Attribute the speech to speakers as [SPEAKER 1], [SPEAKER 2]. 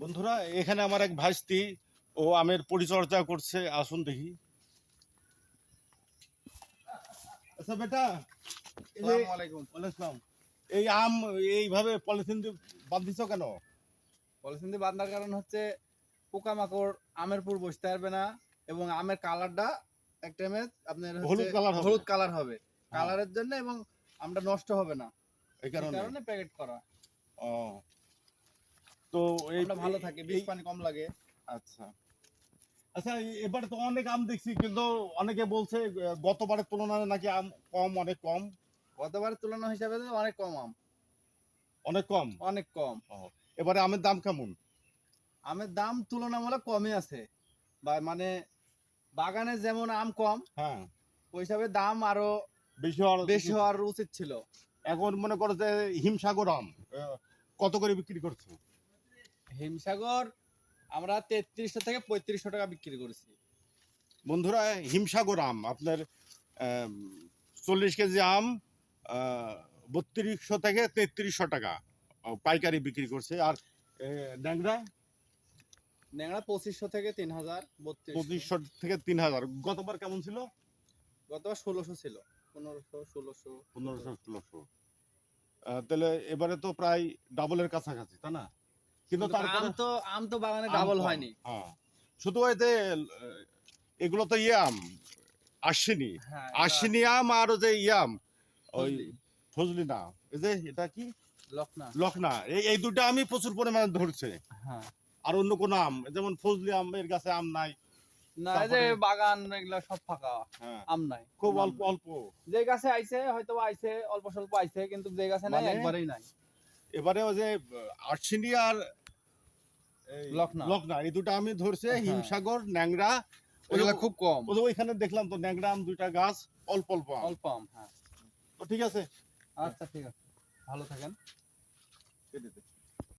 [SPEAKER 1] বন্ধুরা এখানে আমার এক ভাইস্তি ও আমের পরিচর্যা করছে। আসুন দেখি। আচ্ছা বেটা এই আম এইভাবে পলিথিন দিয়ে বাঁধিছ কেন?
[SPEAKER 2] পলিথিন দিয়ে বাঁধার কারণ হচ্ছে পোকামাকড় আমের পুর বসতে পারবে না এবং আমের কালারটা এক টাইমে আপনার
[SPEAKER 1] হলুদ কালার
[SPEAKER 2] হলুদ কালার হবে। কালারের জন্য এবং আমটা নষ্ট হবে না।
[SPEAKER 1] এই কারণে।
[SPEAKER 2] প্যাকেট করা।
[SPEAKER 1] ও তো
[SPEAKER 2] ভালো থাকে বীজ পানি কম লাগে।
[SPEAKER 1] আচ্ছা। আচ্ছা এবারে তো অনেক আম দেখছি কিন্তু অনেকে বলছে গতবারের তুলনায় নাকি আম কম অনেক কম?
[SPEAKER 2] গতবারের তুলনা হিসাবে অনেক কম আম।
[SPEAKER 1] অনেক কম?
[SPEAKER 2] অনেক কম।
[SPEAKER 1] এবারে আমের দাম কেমন?
[SPEAKER 2] আমের দাম তুলনামূলক কমই আছে। বা মানে বাগানে যেমন আম কম
[SPEAKER 1] হ্যাঁ।
[SPEAKER 2] ওই হিসাবে দাম আরও
[SPEAKER 1] বেশি হওয়ার
[SPEAKER 2] বেশি হওয়ার উচিত ছিল।
[SPEAKER 1] এখন মনে করো যে হিমসাগর আম কত করে বিক্রি করছ?
[SPEAKER 2] হিমসাগর আমরা তেত্রিশশো থেকে পঁয়ত্রিশশো টাকা বিক্রি করেছি।
[SPEAKER 1] বন্ধুরা হিমসাগর আম আপনার চল্লিশ কেজি আম বত্রিশশো থেকে তেত্রিশশো টাকা পাইকারি বিক্রি করছে। আর ড্যাংরা
[SPEAKER 2] ন্যাংরা? পঁচিশশো থেকে তিন হাজার
[SPEAKER 1] পঁচিশশো থেকে তিন হাজার। গতবার কেমন ছিল?
[SPEAKER 2] গতবার ষোলোশো ছিল পনেরোশো ষোলোশো।
[SPEAKER 1] পনেরোশো ষোলোশো। তাহলে এবারে তো প্রায় ডাবলের কাছাকাছি তাই না? কিন্তু
[SPEAKER 2] আম তো আম তো বাগানে ডাবল হয়নি।
[SPEAKER 1] হ্যাঁ। শুধু এগুলো তো ইয়াম আশ্বিনী।
[SPEAKER 2] হ্যাঁ
[SPEAKER 1] আশ্বিনী আম আর যে ইয়াম ওই
[SPEAKER 2] ফজলি।
[SPEAKER 1] না এই যে এটা কি?
[SPEAKER 2] লখনা।
[SPEAKER 1] লখনা এই এই দুটো আমি প্রচুর পরিমাণে ধরছে।
[SPEAKER 2] হ্যাঁ।
[SPEAKER 1] আর অন্য কোনো আম যেমন ফজলি আম এর গাছে আম নাই।
[SPEAKER 2] না এই যে বাগান এগুলা সব ফাঁকা। আম নাই।
[SPEAKER 1] খুব অল্প অল্প।
[SPEAKER 2] যে গাছে আইছে হয়তো আইছে অল্প স্বল্প আইছে কিন্তু যে গাছে নাই
[SPEAKER 1] মানে-
[SPEAKER 2] একবারেই নাই।
[SPEAKER 1] এবারে ওই যে আশ্বিনী আর এই
[SPEAKER 2] লখনা।
[SPEAKER 1] লখনা এই দুটো আমি ধরছে। হিমসাগর ন্যাংরা
[SPEAKER 2] ওইগুলা খুব কম
[SPEAKER 1] ওই ওইখানে দেখলাম তো ন্যাংরা আম দুইটা গাছ অল্প অল্প
[SPEAKER 2] অল্প আম হ্যাঁ
[SPEAKER 1] তো ঠিক আছে
[SPEAKER 2] আচ্ছা ঠিক আছে ভালো থাকেন
[SPEAKER 1] কেটে।